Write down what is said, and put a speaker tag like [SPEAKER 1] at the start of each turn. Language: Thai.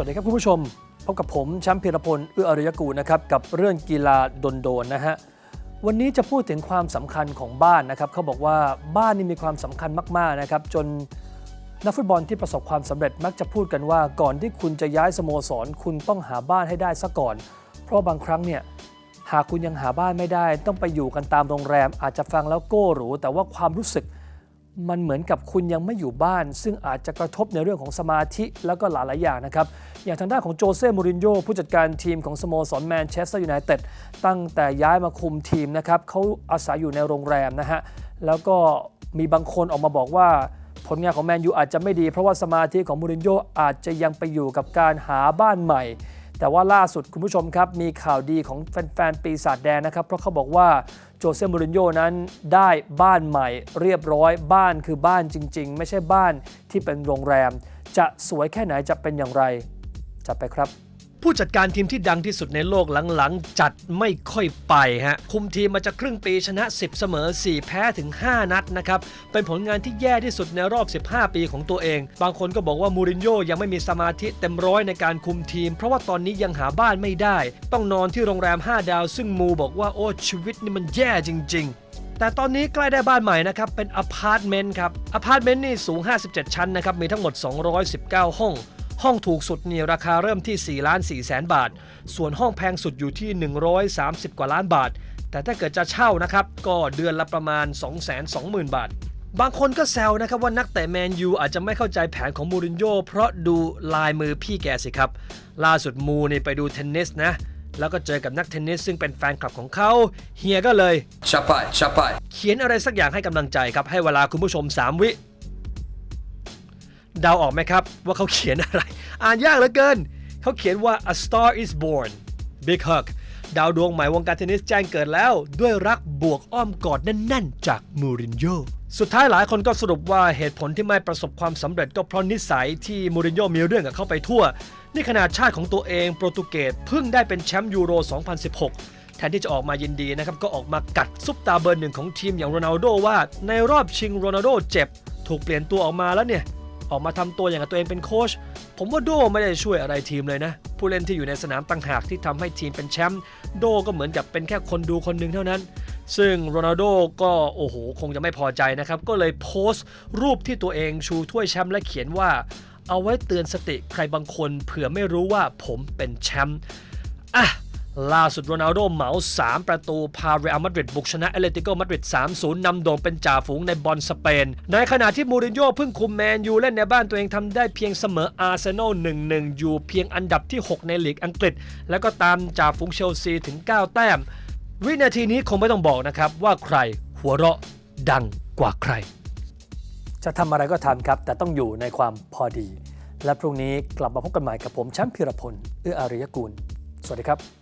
[SPEAKER 1] วัสดีครับคุณผู้ชม พบกับผมแชมป์พีรพลเอื้ออริยกูนะครับกับเรื่องกีฬาโดนๆนะฮะวันนี้จะพูดถึงความสำคัญของบ้านนะครับเขาบอกว่าบ้านนี่มีความสำคัญมากๆนะครับจนนักฟุตบอลที่ประสบความสำเร็จมักจะพูดกันว่าก่อนที่คุณจะย้ายสโมสร คุณต้องหาบ้านให้ได้ซะก่อน เพราะบางครั้งเนี่ยหากคุณยังหาบ้านไม่ได้ ต้องไปอยู่กันตามโรงแรม อาจจะฟังแล้วโก้หรูแต่ว่าความรู้สึกมันเหมือนกับคุณยังไม่อยู่บ้าน ซึ่งอาจจะกระทบในเรื่องของสมาธิแล้วก็หลายๆอย่างนะครับ อย่างทางด้านของโจเซ่ มูรินโญ่ผู้จัดการทีมของสโมสรแมนเชสเตอร์ยูไนเต็ดตั้งแต่ย้ายมาคุมทีมนะครับเขาอาศัยอยู่ในโรงแรมนะฮะ แล้วก็มีบางคนออกมาบอกว่าผลงานของแมนยูอาจจะไม่ดีเพราะว่าสมาธิของมูรินโญ่อาจจะยังไปอยู่กับการหาบ้านใหม่ แต่ว่าล่าสุดคุณผู้ชมครับ มีข่าวดีของแฟนๆปีศาจแดงนะครับ เพราะเขาบอกว่าโจเซ่มูรินโญ่นั้นได้บ้านใหม่เรียบร้อยบ้านคือบ้านจริง ๆ ไม่ใช่บ้านที่เป็นโรงแรม จะสวยแค่ไหนจะเป็นอย่างไร จัดไปครับ ผู้จัดการทีมที่ดังที่สุดในโลกหลังๆ จัดไม่ค่อยไปฮะ คุมทีมมาจากครึ่งปีชนะ 10 เสมอ 4 แพ้ถึง 5 นัดนะครับ เป็นผลงานที่แย่ที่สุดในรอบ 15 ปีของตัวเอง บางคนก็บอกว่ามูรินโญ่ยังไม่มีสมาธิเต็มร้อยในการคุมทีม เพราะว่าตอนนี้ยังหาบ้านไม่ได้ ต้องนอนที่โรงแรม 5 ดาว ซึ่งมูบอกว่าโอ้ชีวิตนี่มันแย่จริง ๆแต่ตอนนี้ใกล้ได้บ้านใหม่นะครับ เป็นอพาร์ตเมนต์ครับ อพาร์ตเมนต์นี่สูง 57 ชั้นนะครับ มีทั้งหมด 219 ห้อง ห้องถูกสุดนี่ราคาเริ่มที่ 4 ล้าน4แสนบาท ส่วนห้องแพงสุดอยู่ที่ 130 กว่าล้านบาท แต่ถ้าเกิดจะเช่านะครับ ก็เดือนละประมาณ 220,000 บาท บางคนก็แซวนะครับว่านักเตะแมนยูอาจจะไม่เข้าใจแผนของมูรินโญ่เพราะดูลายมือพี่แกสิครับ ล่าสุดมูนี่ไปดูเทนนิสนะ แล้วก็เจอกับนักเทนนิสซึ่งเป็นแฟนคลับของเขาเฮียก็เลย
[SPEAKER 2] Chapai, chapai.
[SPEAKER 1] เขียนอะไรสักอย่างให้กำลังใจครับให้เวลาคุณผู้ชม 3 วิ เดาออกไหมครับ ว่าเขาเขียนอะไร อ่านยากเหลือเกิน เขาเขียนว่า a star is born big hug ดาวดวงใหม่วงการเทนนิสแจ้งเกิดแล้ว ด้วยรักบวกอ้อมกอดแน่นๆ จากมูรินโญ่สุดท้ายหลายคนก็สรุปว่าเหตุผลที่ไม่ประสบความสำเร็จก็เพราะนิสัยที่มูรินโญ่มีเรื่องกับเขาไปทั่ว นี่ขนาดชาติของตัวเองโปรตุเกสเพิ่งได้เป็นแชมป์ยูโร 2016 แทนที่จะออกมายินดีนะครับ ก็ออกมากัดซุปตาเบอร์หนึ่งของทีมอย่างโรนัลโดว่า ในรอบชิงโรนัลโดเจ็บ ถูกเปลี่ยนตัวออกมาแล้วเนี่ย ออกมาทำตัวอย่างกับตัวเองเป็นโค้ชผมว่าโดไม่ได้ช่วยอะไรทีมเลยนะ ผู้เล่นที่อยู่ในสนามต่างหากที่ทำให้ทีมเป็นแชมป์โดก็เหมือนกับเป็นแค่คนดูคนหนึ่งเท่านั้น ซึ่งโรนัลโดก็โอ้โหคงจะไม่พอใจนะครับ ก็เลยโพสต์ รูปที่ตัวเองชูถ้วยแชมป์และเขียนว่า เอาไว้เตือนสติใครบางคนเผื่อไม่รู้ว่าผมเป็นแชมป์อะ ล่าสุดโรนัลโดเหมา 3 ประตูพาเรอัลมาดริดบุกชนะเอเลติโกมาดริด 3-0 นำโด่งเป็นจ่าฝูงในบอลสเปน ในขณะที่มูรินโญ่เพิ่งคุมแมนยูเล่นในบ้านตัวเองทำได้เพียงเสมออาร์เซนอล 1-1 อยู่เพียงอันดับที่ 6 ในลีกอังกฤษ แล้วก็ตามจ่าฝูงเชลซีถึง 9 แต้ม วินาทีนี้คงไม่ต้องบอกนะครับว่าใครหัวเราะดังกว่าใคร จะทำอะไรก็ทำครับ แต่ต้องอยู่ในความพอดี และพรุ่งนี้กลับมาพบกันใหม่กับผมแชมป์พิรพลเอื้ออาริยกูล สวัสดีครับ